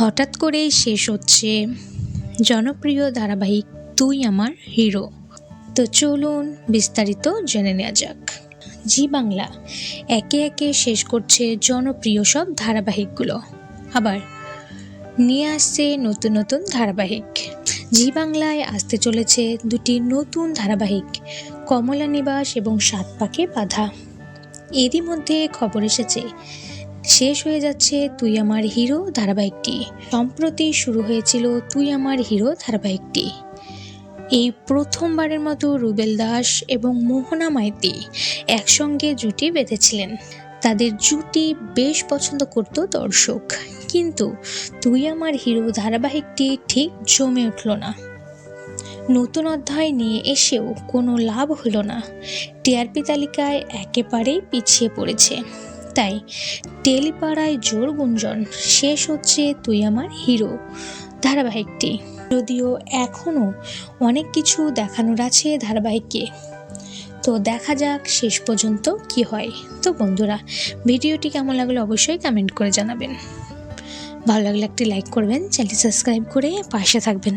হঠাৎ করেই শেষ হচ্ছে জনপ্রিয় ধারাবাহিক তুই আমার হিরো। তো চলুন বিস্তারিত জেনে নেওয়া যাক। জি বাংলা, একে একে শেষ করছে জনপ্রিয় সব ধারাবাহিকগুলো। আবার নিয়ে আসছে নতুন নতুন ধারাবাহিক। জি বাংলায় আসতে চলেছে দুটি নতুন ধারাবাহিক, কমলা নিবাস এবং সাত পাকে বাধা। এরই মধ্যে খবর এসেছে শেষ হয়ে যাচ্ছে তুই আমার হিরো ধারাবাহিকটি। সম্প্রতি শুরু হয়েছিল তুই আমার হিরো ধারাবাহিকটি। এই প্রথমবারের মতো রুবেল দাস এবং মোহনা মাইতি একসঙ্গে জুটি বেঁধেছিলেন। তাদের জুটি বেশ পছন্দ করত দর্শক। কিন্তু তুই আমার হিরো ধারাবাহিকটি ঠিক জমে উঠল না। নতুন অধ্যায় নিয়ে এসেও কোনো লাভ হলো না। টিআরপি তালিকায় একেবারেই পিছিয়ে পড়েছে। তাই টেলিপাড়ায় জোর গুঞ্জন, শেষ হচ্ছে তুই আমার হিরো। ধারাবাহিকটি। যদিও এখনও অনেক কিছু দেখানোর আছে ধারাবাহিককে তো দেখা যাক শেষ পর্যন্ত কি হয়। তো বন্ধুরা, ভিডিওটি কেমন লাগল অবশ্যই কমেন্ট করে জানাবেন। ভালো লাগলে একটি লাইক করবেন, চ্যানেলটি সাবস্ক্রাইব করে পাশে থাকবেন।